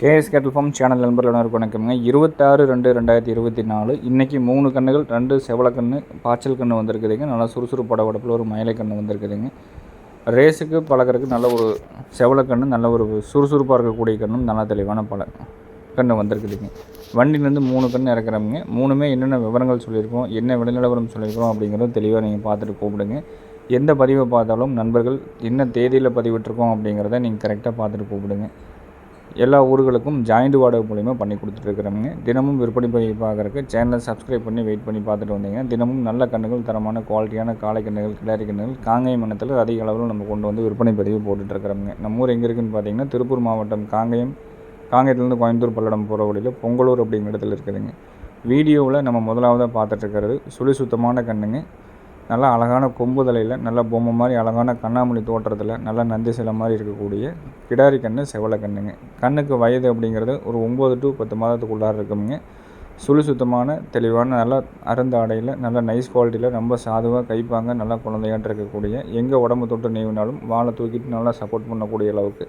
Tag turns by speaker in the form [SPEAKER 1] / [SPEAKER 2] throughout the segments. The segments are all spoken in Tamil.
[SPEAKER 1] கேஎஸ் கேட்டல் ஃபார்ம் சேனல் நண்பர்கள் வணக்கம்ங்க. இருபத்தாறு ரெண்டு ரெண்டாயிரத்தி இருபத்தி நாலு இன்றைக்கி மூணு கண்ணுகள் ரெண்டு செவலக்கண்ணு பாய்ச்சல் கண்ணு வந்திருக்குதுங்க. நல்லா சுறுசுறுப்பு படபடப்பில் ஒரு மயிலை கண்ணு வந்திருக்குதுங்க. ரேஸுக்கு பழகிறதுக்கு நல்ல ஒரு செவலக்கண்ணு நல்ல ஒரு சுறுசுறுப்பாக இருக்கக்கூடிய கண்ணும் நல்லா தெளிவான பல கண்ணு வந்திருக்குதுங்க. வண்டிலேருந்து மூணு கண்ணு இறக்குறவங்க மூணுமே என்னென்ன விவரங்கள் சொல்லியிருக்கோம் என்ன விளைநிலவரம் சொல்லியிருக்கோம் அப்படிங்கிறத தெளிவாக நீங்கள் பார்த்துட்டு கூப்பிடுங்க. எந்த பதிவை பார்த்தாலும் நண்பர்கள் என்ன தேதியில் பதிவிட்டிருக்கோம் அப்படிங்கிறத நீங்கள் கரெக்டாக பார்த்துட்டு கூப்பிடுங்க. எல்லா ஊர்களுக்கும் ஜாயிண்ட் வாடகை மூலிமா பண்ணி கொடுத்துட்ருக்குறோங்க தினமும் விற்பனை பதிவு பார்க்குறக்கு சேனலை சப்ஸ்கிரைப் பண்ணி வெயிட் பண்ணி பார்த்துட்டு வந்தீங்கன்னா தினமும் நல்ல கண்ணுகள் தரமான குவாலிட்டியான காலை கண்ணுகள் கிடாரி கண்ணுகள் காங்கேயம் மனத்தில் அதிக அளவில் நம்ம கொண்டு வந்து விற்பனை பதிவு போட்டுட்ருக்குறோங்க நம்ம ஊர் எங்கே இருக்குதுன்னு பார்த்தீங்கன்னா திருப்பூர் மாவட்டம் காங்கேயம் காங்கேயத்துலேருந்து கோயம்புத்தூர் பல்லடம் போகிற வழியில் பொங்கலூர் அப்படிங்கிற இடத்துல இருக்குதுங்க. வீடியோவில் நம்ம முதலாவதாக பார்த்துட்ருக்கிறது சுழி சுத்தமான கண்ணுங்க நல்லா அழகான கொம்பு தலையில் நல்ல பொம்மை மாதிரி அழகான கண்ணாமூலி தோற்றத்தில் நல்ல நந்தி சிலை மாதிரி இருக்கக்கூடிய கிடாரி கண்ணு செவலை கண்ணுங்க. கண்ணுக்கு வயது அப்படிங்கிறது ஒரு ஒம்பது டு பத்து மாதத்துக்குள்ளார இருக்குங்க சுழி சுத்தமான தெளிவான நல்ல அருந்த ஆடையில் நல்ல நைஸ் குவாலிட்டியில் ரொம்ப சாதுவாக கைப்பாங்க நல்லா குழந்தையாட்டு இருக்கக்கூடிய எங்கே உடம்பு தொட்டு நீவினாலும் வாழை தூக்கிட்டு நல்லா சப்போர்ட் பண்ணக்கூடிய அளவுக்கு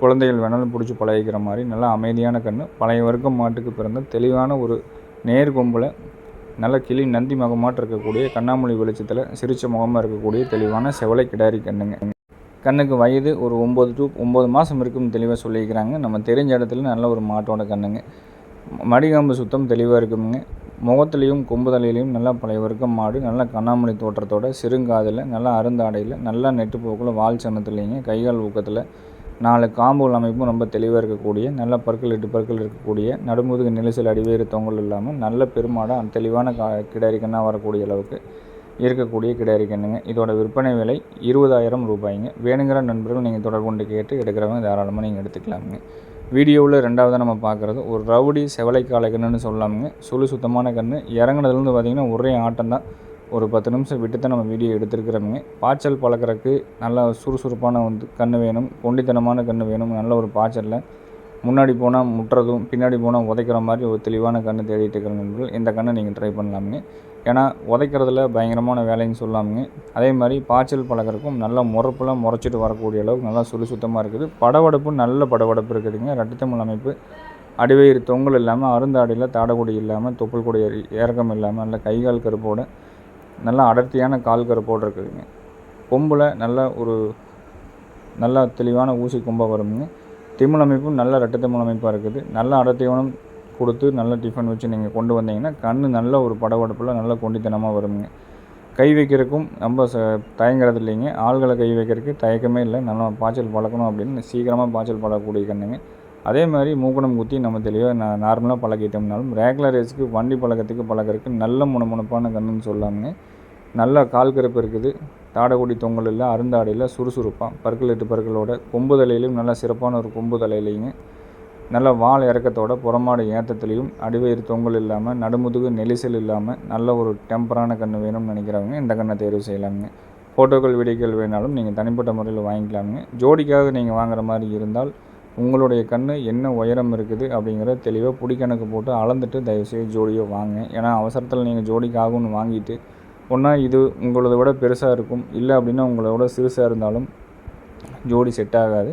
[SPEAKER 1] குழந்தைகள் வேணாலும் பிடிச்சி பழகிக்கிற மாதிரி நல்லா அமைதியான கண் பழைய வர்க்கம் மாட்டுக்கு பிறந்த தெளிவான ஒரு நேர் கொம்பில் நல்ல கிளி நந்தி முகமாட்டு இருக்கக்கூடிய கண்ணாமொழி வெளிச்சத்தில் சிரிச்ச முகமாக இருக்கக்கூடிய தெளிவான செவலை கிடாரி கண்ணுங்க. கண்ணுக்கு வயது ஒரு ஒம்பது டு ஒம்பது மாதம் இருக்கும் தெளிவாக சொல்லியிருக்கிறாங்க. நம்ம தெரிஞ்ச இடத்துல நல்ல ஒரு மாட்டோட கண்ணுங்க. மடிகாம்பு சுத்தம் தெளிவாக இருக்குங்க. முகத்துலேயும் கொம்புதலையிலையும் நல்லா பழைய வர்க்கம் மாடு நல்ல கண்ணாமொழி தோற்றத்தோட சிறுங்காதில் நல்லா அருந்தாடையில் நல்லா நெட்டுப்போக்கில் வால் சனத்துலேங்க கைகால் ஊக்கத்தில் நாலு காம்பூல் அமைப்பும் ரொம்ப தெளிவாக இருக்கக்கூடிய நல்ல பற்கள் எட்டு பற்கள் இருக்கக்கூடிய நடுமுதுகு நிலைசல் அடிவேறு தொங்கல் இல்லாமல் நல்ல பெருமாடாக தெளிவான கா கிடாரி வரக்கூடிய அளவுக்கு இருக்கக்கூடிய கிடாரி இதோட விற்பனை விலை இருபதாயிரம் ரூபாய்ங்க. வேணுங்கிற நண்பர்கள் நீங்கள் தொடர்பு கொண்டு கேட்டு எடுக்கிறவங்க தாராளமாக நீங்கள் எடுத்துக்கலாமுங்க. வீடியோவில் ரெண்டாவது நம்ம பார்க்குறது ஒரு ரவுடி செவலை காலை கண்ணுன்னு சொல்லலாமுங்க. சுழு சுத்தமான கன்று இறங்குனதுலேருந்து பார்த்திங்கன்னா ஒரே ஆட்டம் தான் ஒரு பத்து நிமிஷம் விட்டு தான் நம்ம வீடியோ எடுத்துருக்குறோமுங்க பாய்ச்சல் பழக்கிறதுக்கு நல்லா சுறுசுறுப்பான வந்து கன்று வேணும் கொண்டித்தனமான கன்று வேணும் நல்ல ஒரு பாய்ச்சலில். முன்னாடி போனால் முட்டுறதும் பின்னாடி போனால் உதைக்கிற மாதிரி ஒரு தெளிவான கன்று தேடிட்டு இருக்கிற நண்பர்கள். இந்த கண்ணை நீங்கள் ட்ரை பண்ணலாமுங்க. ஏன்னா உதைக்கிறதுல பயங்கரமான வேலைன்னு சொல்லாமுங்க. அதே மாதிரி பாய்ச்சல் பழகிறதுக்கும் நல்ல முறப்பெல்லாம் முறைச்சிட்டு வரக்கூடிய அளவுக்கு நல்லா சுறுசுத்தமாக இருக்குது. படவடப்பு நல்ல படவடப்பு இருக்குதுங்க. ரட்டத்தமிழ் அமைப்பு. அடிவயிறு தொங்கல் இல்லாமல் அருந்தாடியில் தாடகுடி இல்லாமல் தொப்புள் கொடி இறக்கம் இல்லாமல் நல்ல கைகால் கருப்போட நல்லா அடர்த்தியான கால் கருப்போடு இருக்குதுங்க கொம்பில் நல்ல ஒரு நல்ல தெளிவான ஊசி கொம்பாக வருங்க திமிழ் அமைப்பும் நல்ல ரெட்டை திமிழ் அமைப்பாக இருக்குது. நல்ல அடர்த்தியானம் கொடுத்து நல்ல டிஃபன் வச்சு நீங்கள் கொண்டு வந்தீங்கன்னா கண் நல்ல ஒரு படபடப்பில் நல்ல கொண்டித்தனமாக வருங்க கை வைக்கிறதுக்கும் ரொம்ப ச தயங்குறது இல்லைங்க. ஆள்களை கை வைக்கிறதுக்கு தயக்கமே இல்லை. நல்லா பாய்ச்சல் பழக்கணும் அப்படின்னு சீக்கிரமாக பாய்ச்சல் பழக்கக்கூடிய கண்ணுங்க. அதே மாதிரி மூக்கணம் குத்தி நம்ம தெளிவாக நான் நார்மலாக பழகிட்டோம்னாலும் ரேகுலர் ரேஸுக்கு வண்டி பழக்கத்துக்கு பழகிறதுக்கு நல்ல முணமுணப்பான கண்ணுன்னு சொல்லாமுங்க நல்ல கால் கருப்பு இருக்குது. தாடகுடி தொங்கல் இல்லை அருந்தாடையில் சுறுசுறுப்பாக பற்கள் எட்டு பற்களோட கொம்பு தலையிலையும் நல்ல சிறப்பான ஒரு கொம்பு தலையிலையும் நல்ல வால் இறக்கத்தோட புறமாடு ஏற்றத்துலேயும் அடிவயிறு தொங்கல் இல்லாமல் நடுமுதுகு நெலிசல் இல்லாமல் நல்ல ஒரு டெம்பரான கன்று வேணும்னு நினைக்கிறவங்க இந்த கண்ணை தேர்வு செய்யலாமுங்க. ஃபோட்டோக்கள் வீடியோக்கள் வேணாலும் நீங்கள் தனிப்பட்ட முறையில் வாங்கிக்கலாமுங்க. ஜோடிக்காக நீங்கள் வாங்குற மாதிரி இருந்தால் உங்களுடைய கண் என்ன உயரம் இருக்குது அப்படிங்கிறத தெளிவாக பிடிக்கணக்கு போட்டு அளந்துட்டு தயவுசெய்து ஜோடியை வாங்க. ஏன்னா அவசரத்தில் நீங்கள் ஜோடிக்கு ஆகும்னு வாங்கிட்டு ஒன்றா இது உங்களதை விட பெருசாக இருக்கும். இல்லை அப்படின்னா உங்களோட சிறுசாக இருந்தாலும் ஜோடி செட் ஆகாது.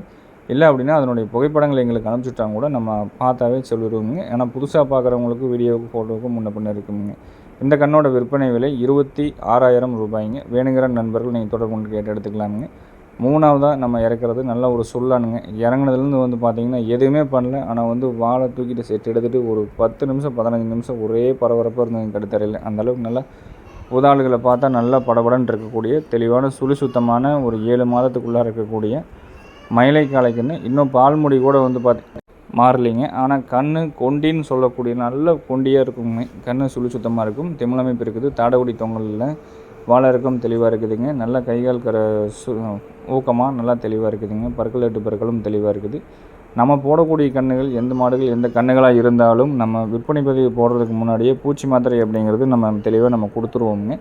[SPEAKER 1] இல்லை அப்படின்னா அதனுடைய புகைப்படங்கள் எங்களுக்கு அனுப்பிச்சுட்டாங்க கூட நம்ம பார்த்தாவே சொல்லிடுவோங்க ஏன்னா புதுசாக பார்க்குறவங்களுக்கு வீடியோவுக்கு ஃபோட்டோவுக்கும் முன்ன பின்ன இருக்குங்க இந்த கண்ணோட விற்பனை விலை இருபத்தி ஆறாயிரம் ரூபாய்ங்க. வேணுங்கிற நண்பர்கள் நீங்கள் தொடர்பு கொண்டு கேட்டு எடுத்துக்கலாமுங்க. மூணாவதாக நம்ம இறக்குறது. நல்ல ஒரு சொல்லானுங்க. இறங்குனதுலேருந்து வந்து பார்த்திங்கன்னா எதுவுமே பண்ணல. ஆனால் வந்து வாழை தூக்கிட்டு செட் எடுத்துகிட்டு ஒரு பத்து நிமிஷம் பதினஞ்சு நிமிஷம் ஒரே பரபரப்பாக இருந்தது கடுத்தறையில் அந்தளவுக்கு நல்லா உதாளுகளை பார்த்தா நல்லா படபடன்னு இருக்கக்கூடிய தெளிவான சுழி சுத்தமான ஒரு ஏழு மாதத்துக்குள்ளே இருக்கக்கூடிய மயிலை காளைக்குன்னு இன்னும் பால்முடி கூட வந்து பார்த்து மாறலிங்க. ஆனால் கண் கொண்டின்னு சொல்லக்கூடிய நல்ல கொண்டியாக இருக்குங்க. கண் சுழி சுத்தமாக இருக்கும். திமிழமைப்பு இருக்குது. தாடகுடி தொங்கலில் வாழை தெளிவாக இருக்குதுங்க. நல்ல கைகால் கர சு ஊக்கமாக நல்லா தெளிவாக இருக்குதுங்க. பற்கள் எட்டு பற்களும் தெளிவாக இருக்குது. நம்ம போடக்கூடிய கண்ணுகள் எந்த மாடுகள் எந்த கண்ணுகளாக இருந்தாலும் நம்ம விற்பனை பதிவு போடுறதுக்கு முன்னாடியே பூச்சி மாத்திரை அப்படிங்கிறது நம்ம தெளிவாக நம்ம கொடுத்துருவோங்க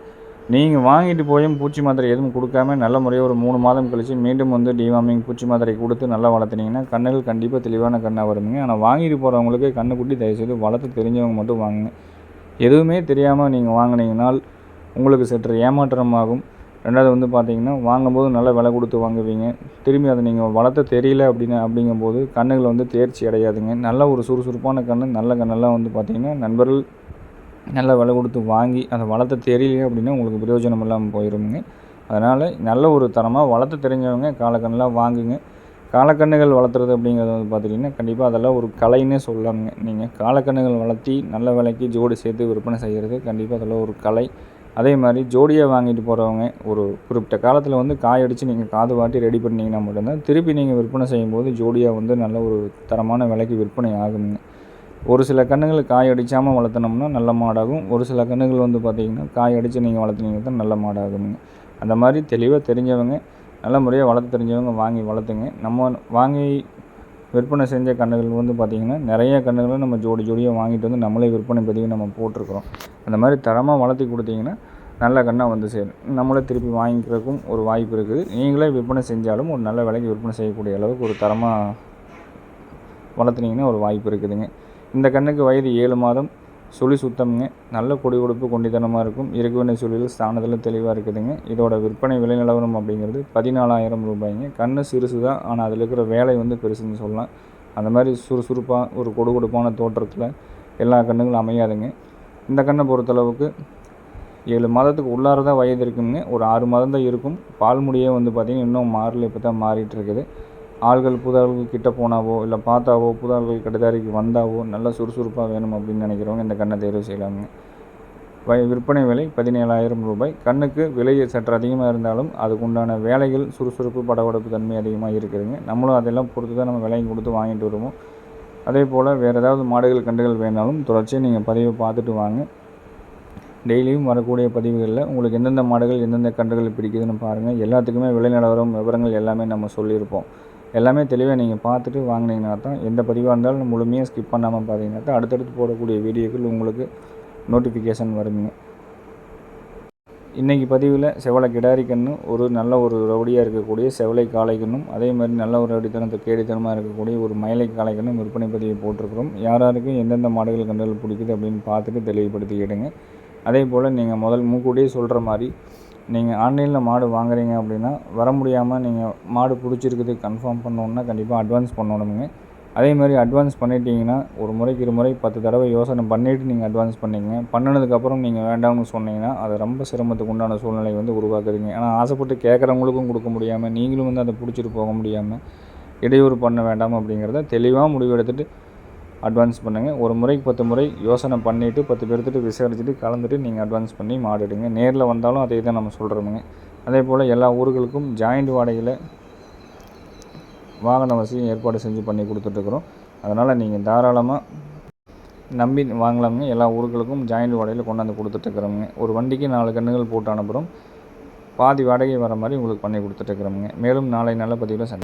[SPEAKER 1] நீங்கள் வாங்கிட்டு போயும் பூச்சி மாத்திரை எதுவும் கொடுக்காம நல்ல முறையாக ஒரு மூணு மாதம் கழித்து மீண்டும் வந்து டிவாமிங் பூச்சி மாத்திரை கொடுத்து நல்லா வளர்த்துனீங்கன்னா கண்ணுகள் கண்டிப்பாக தெளிவான கண்ணாக வருங்க ஆனால் வாங்கிட்டு போகிறவங்களுக்கு கண்ணுக்குட்டி தயவுசெய்து வளர்த்து தெரிஞ்சவங்க மட்டும் வாங்குங்க. எதுவுமே தெரியாமல் நீங்கள் வாங்கினீங்கன்னால் உங்களுக்கு சற்று ஏமாற்றமாகும். ரெண்டாவது வந்து பார்த்தீங்கன்னா வாங்கும்போது நல்லா விலை கொடுத்து வாங்குவீங்க. திரும்பி அதை நீங்கள் வளர்த்த தெரியல அப்படின்னு அப்படிங்கும்போது கன்றுகள் வந்து தேர்ச்சி அடையாதுங்க. நல்ல ஒரு சுறுசுறுப்பான கன்று நல்ல கண்ணெல்லாம் வந்து பார்த்தீங்கன்னா நண்பர்கள் நல்லா விலை கொடுத்து வாங்கி அதை வளர்த்த தெரியல அப்படின்னா உங்களுக்கு பிரயோஜனம் இல்லாமல் போயிருங்க அதனால் நல்ல ஒரு தரமாக வளர்த்த தெரிஞ்சவங்க காலக்கண்ணெலாம் வாங்குங்க. காலக்கண்ணுகள் வளர்த்துறது அப்படிங்கிறது வந்து பார்த்துட்டிங்கன்னா கண்டிப்பாக அதெல்லாம் ஒரு கலைன்னே சொல்லலாமுங்க. நீங்கள் காலக்கண்ணுகள் வளர்த்தி நல்ல விலைக்கு ஜோடி சேர்த்து விற்பனை செய்கிறது கண்டிப்பாக அதெல்லாம் ஒரு கலை. அதே மாதிரி ஜோடியாக வாங்கிட்டு போகிறவங்க ஒரு குறிப்பிட்ட காலத்தில் வந்து காய் அடித்து நீங்கள் காது வாட்டி ரெடி பண்ணிங்கன்னா மட்டும்தான் திருப்பி நீங்கள் விற்பனை செய்யும்போது ஜோடியாக வந்து நல்ல ஒரு தரமான விலைக்கு விற்பனை ஆகுங்க. ஒரு சில கன்றுகள் காய் அடிக்காமல் வளர்த்துனோம்னா நல்ல மாடாகும். ஒரு சில கன்றுகள் வந்து பார்த்திங்கன்னா காய் அடித்து நீங்கள் வளர்த்துனீங்க தான் நல்ல மாடாகுங்க. அந்த மாதிரி தெளிவாக தெரிஞ்சவங்க நல்ல முறையாக வளர்த்து தெரிஞ்சவங்க வாங்கி வளர்த்துங்க. நம்ம வாங்கி விற்பனை செஞ்ச கன்றுகள் வந்து பார்த்திங்கன்னா நிறைய கன்றுகளை நம்ம ஜோடி ஜோடியாக வாங்கிட்டு வந்து நம்மளே விற்பனை பதிவு நம்ம போட்டிருக்கிறோம். அந்த மாதிரி தரமாக வளர்த்தி கொடுத்தீங்கன்னா நல்ல கண்ணாக வந்து சேரும். நம்மளே திருப்பி வாங்கிக்கிறதுக்கும் ஒரு வாய்ப்பு இருக்குது. நீங்களே விற்பனை செஞ்சாலும் ஒரு நல்ல விலைக்கு விற்பனை செய்யக்கூடிய அளவுக்கு ஒரு தரமாக வளர்த்துனீங்கன்னா ஒரு வாய்ப்பு இருக்குதுங்க. இந்த கண்ணுக்கு வயது ஏழு மாதம் சுழி சுத்தம்ங்க. நல்ல கொடி கொடுப்பு கொண்டித்தனமாக இருக்கும். இறக்குவினை சுழியில் ஸ்தானத்தில் தெளிவாக இருக்குதுங்க. இதோட விற்பனை விலை நிலவரம் அப்படிங்கிறது பதினாலாயிரம் ரூபாய்ங்க. கண்ணு சிறுசு தான் ஆனால் அதில் இருக்கிற வேலை வந்து பெருசுன்னு சொல்லலாம். அந்த மாதிரி சுறுசுறுப்பாக ஒரு கொடு கொடுப்பான தோற்றத்தில் எல்லா கண்ணுகளும் அமையாதுங்க. இந்த கண்ணை பொறுத்தளவுக்கு ஏழு மாதத்துக்கு உள்ளார தான் வயது இருக்குங்க. ஒரு ஆறு மாதம் தான் இருக்கும். பால் முடியே வந்து பார்த்திங்கன்னா இன்னும் மாறல இப்போ தான் மாறிட்டு இருக்குது. ஆள்கள் புதாள்கள் கிட்ட போனாவோ இல்லை பார்த்தாவோ புதாள்கள் கடைதாரிக்கு வந்தாவோ நல்லா சுறுசுறுப்பாக வேணும் அப்படின்னு நினைக்கிறவங்க இந்த கண்ணை தேர்வு செய்யலாங்க. விற்பனை விலை பதினேழாயிரம் ரூபாய். கண்ணுக்கு விலை சற்று அதிகமாக இருந்தாலும் அதுக்கு உண்டான வேலைகள் சுறுசுறுப்பு படபடப்பு தன்மை அதிகமாக இருக்குதுங்க. நம்மளும் அதெல்லாம் பொறுத்து தான் நம்ம விலையை கொடுத்து வாங்கிட்டு வருவோம். அதே போல் வேறு ஏதாவது மாடுகள் கண்டுகள் வேணாலும் தொடர்ச்சியாக நீங்கள் பதிவை பார்த்துட்டு வாங்க. டெய்லியும் வரக்கூடிய பதிவுகளில் உங்களுக்கு எந்தெந்த மாடுகள் எந்தெந்த கன்றுகள் பிடிக்குதுன்னு பாருங்கள் எல்லாத்துக்குமே விலை நிலவரம் விவரங்கள் எல்லாமே நம்ம சொல்லியிருப்போம். எல்லாமே தெளிவாக நீங்கள் பார்த்துட்டு வாங்கினீங்கன்னா தான் எந்த பதிவாக இருந்தாலும் முழுமையாக ஸ்கிப் பண்ணாமல் பார்த்தீங்கன்னா தான் அடுத்தடுத்து போடக்கூடிய வீடியோக்கள் உங்களுக்கு நோட்டிஃபிகேஷன் வருங்க. இன்றைக்கி பதிவில் செவலை கிடாரி கன்று ஒரு நல்ல ஒரு ரவுடியாக இருக்கக்கூடிய செவலை காளை கண்ணும் அதே மாதிரி நல்ல ஒரு ரவுடித்தனத்தை கேடித்தனமாக இருக்கக்கூடிய ஒரு மயிலை காளை கண்ணும் விற்பனை பதிவை போட்டிருக்கிறோம். யார் யாருக்கு எந்தெந்த மாடுகள் கண்டுகள் பிடிக்குது அப்படின்னு பார்த்துட்டு தெளிவுபடுத்திக்கிடுங்க. அதே போல் நீங்கள் முதல் முன்கூட்டியே சொல்கிற மாதிரி நீங்கள் ஆன்லைனில் மாடு வாங்குறீங்க அப்படின்னா வர முடியாமல் நீங்கள் மாடு பிடிச்சிருக்குது கன்ஃபார்ம் பண்ணணுன்னா கண்டிப்பாக அட்வான்ஸ் பண்ணணுமுங்க. அதே மாதிரி அட்வான்ஸ் பண்ணிட்டீங்கன்னா ஒரு முறைக்கு இரு முறை பத்து தடவை யோசனை பண்ணிவிட்டு நீங்கள் அட்வான்ஸ் பண்ணிங்க. பண்ணினதுக்கப்புறம் நீங்கள் வேண்டாம்னு சொன்னீங்கன்னா அது ரொம்ப சிரமத்துக்கு உண்டான சூழ்நிலை வந்து உருவாக்குறீங்க ஆனால் ஆசைப்பட்டு கேட்குறவங்களுக்கும் கொடுக்க முடியாமல் நீங்களும் வந்து அதை பிடிச்சிட்டு போக முடியாமல் இடையூறு பண்ண வேண்டாம் அப்படிங்கிறத தெளிவாக முடிவெடுத்துட்டு அட்வான்ஸ் பண்ணுங்கள் ஒரு முறைக்கு பத்து முறை யோசனை பண்ணிவிட்டு பத்து பேர்த்துட்டு விசாரிச்சுட்டு கலந்துட்டு நீங்கள் அட்வான்ஸ் பண்ணி மாடிடுங்க நேரில் வந்தாலும் அதே தான் நம்ம சொல்கிறோமுங்க அதே போல் எல்லா ஊர்களுக்கும் ஜாயிண்ட் வாடகையில் வாகன வசதியும் ஏற்பாடு செஞ்சு பண்ணி கொடுத்துட்ருக்குறோம் அதனால் நீங்கள் தாராளமாக நம்பி வாங்கலாமுங்க. எல்லா ஊர்களுக்கும் ஜாயிண்ட் வாடகையில் கொண்டாந்து கொடுத்துட்ருக்குறோமுங்க ஒரு வண்டிக்கு நாலு கன்றுகள் போட்டு அனுப்புகிறோம் பாதி வாடகை வர மாதிரி உங்களுக்கு பண்ணி கொடுத்துட்ருக்குறோமுங்க மேலும் நாளை நல்ல பதிவில் சந்தி